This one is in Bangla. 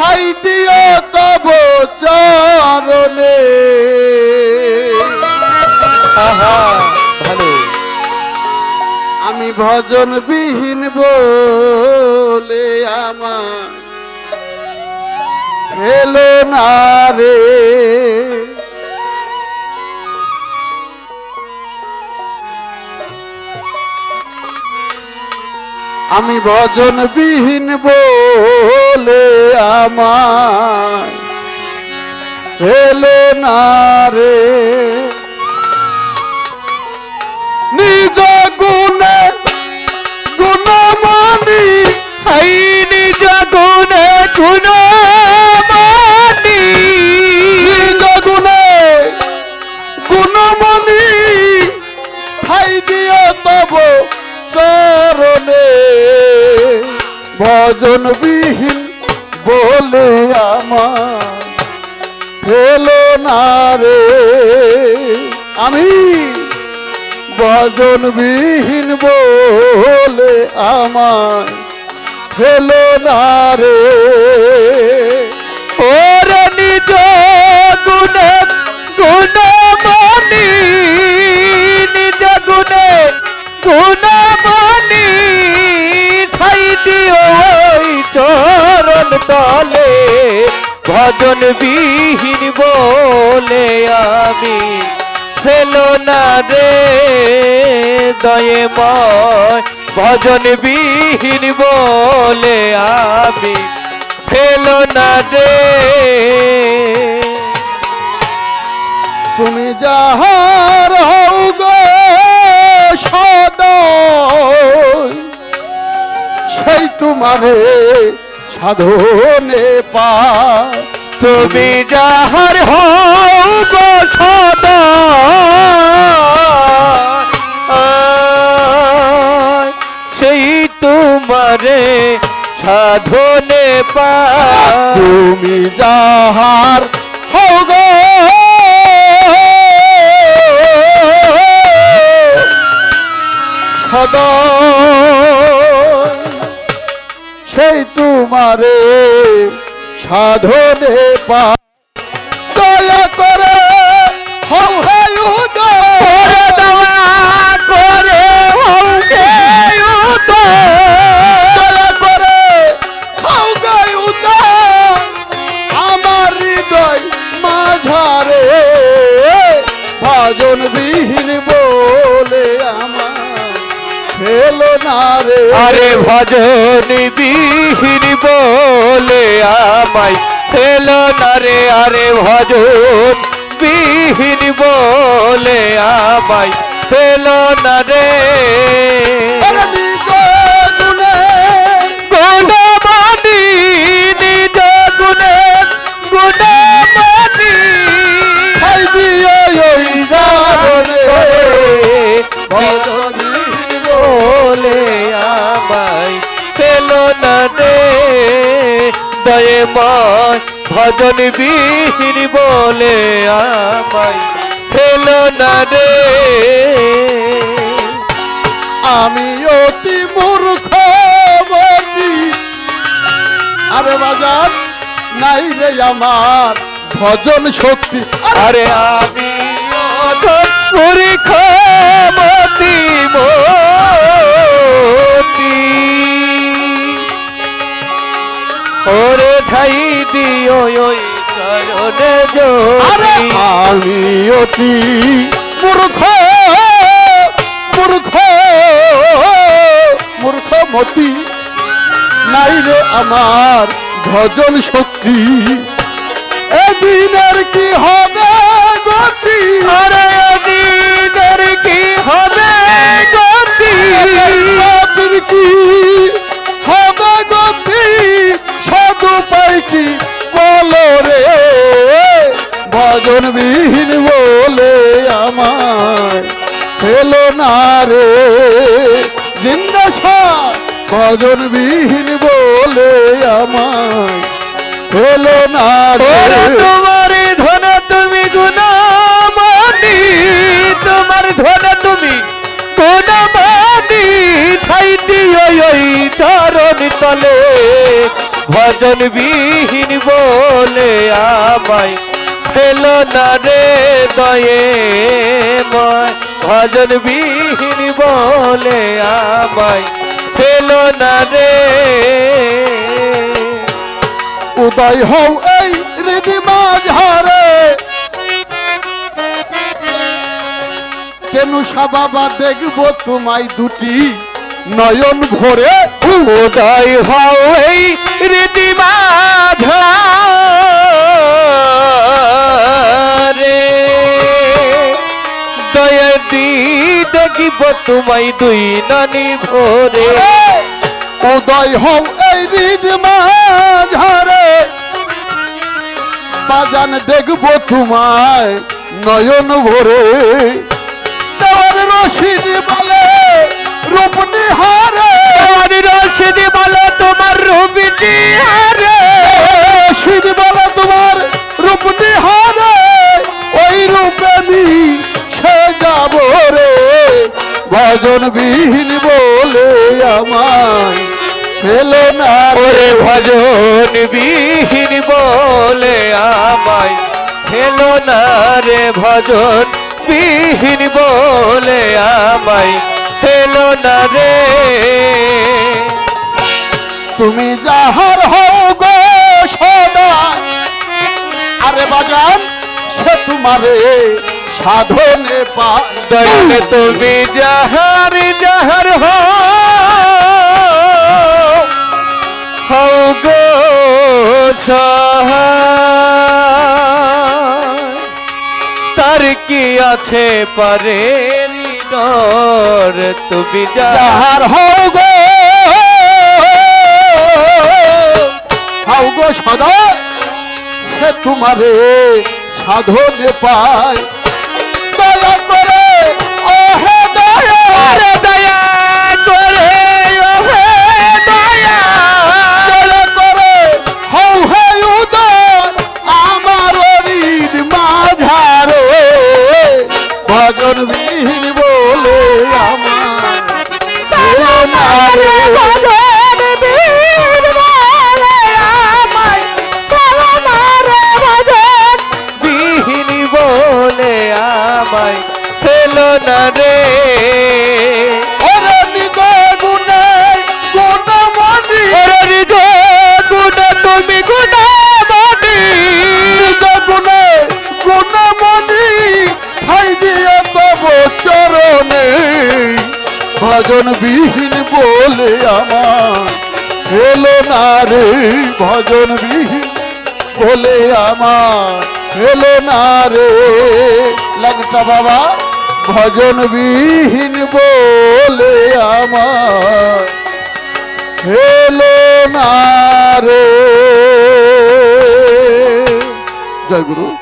ভাই দিও তব চরণে। আমি ভজন বিহীন বলে আমার হেলো না রে। আমি ভজন বিহীন বো আমার ফেলো না রে আমার ফেলো না রে। আমি ভজন বিহীন বলে আমার ফেলো না রে। ওরে নিজ গুণে গুণমানি নিজ গুণে গুণমানি তলে ভজন বিহীন বলে আমি ফেলো না রে দয়েময়। ভজন বিহীন বলে আমি ফেলো না রে। তুমি যাহার হও গো সদয়, সেই তোমারে সাধনে পা তুমি যাহার সদা। সেই তোমারে সাধনে পা তুমি যাহার হও গো সদয় সাধনে পা ফেলো না রে। আরে ভজন বিহীন বলে আমায় ফেলো না রে। আরে ভজন বিহীন বলে আমায় ফেলো না রে। ফেলো না রে দয়েময় ভজন বিহীন বলে আমায় ফেলো না রে। আমি অতি মূর্খ আরে বাজার নাই রে আমার ভজন শক্তি। আরে আমি ক্ষমতি মতি ওরে ঠাই দিও ওই চরণে আরে আমি অতি মূর্খ মূর্খ মূর্খ মতি নাই রে আমার ভজন শক্তি। এদিনের কি হবে গতি? আরে দিনের কি হবে গতি? কি সদুপায় কি বলো রে ভজন বিহীন বলে আমার ফেলো না রে। জিন্দা সার ভজন বিহীন বলে আমার ফেলো না রে। তোমার ধন তুমি গুণমানি তোমার ধন তুমি দিও ওই চরণ তলে ভজন বিহীন বলে আমায় ফেলো না রে দয়ে ময় ভজন বিহীন বলে আমায় ফেলো না রে। উদয় হও এই হৃদি মাঝারে তেনুষা বাবা দেখব তোমায় দুটি। নয়ন ভরে উদয় হও এই রীতি রে। দয়া দি দেখিব তোমায় দুই নানি ভোরে। উদয় হও এই হৃদি মাঝারে বাজান দেখব তোমায় নয়ন ভরে। দেওয়ার রশিদ বলে রুবিটি হারে রশিদ বলে তোমার রূপ নিহারে ওই রূপে সে যাব রে। ভজন বিহীন বলে আমায় ফেলো না ওরে ভজন বিহীন বলে আমায় হেলো না রে। ভজন বিহীন বলে আমায় হেলো না রে। তুমি যাহার হও গো সদা আরে বাজান সে তোমারে সাধনে পা দয়ালে তুমি যাহার যাহার হও গো তার কি আছে পারে তুমি যাহার হও গো সদা তোমারে সাধনে পায়। ভজন বিহীন বলে আমার এলো না রে ভজন বিহীন বলে আমার এলো না রে। লাগটা বাবা ভজন বিহীন বলে আমার হেলো না রে। জয় গুরু।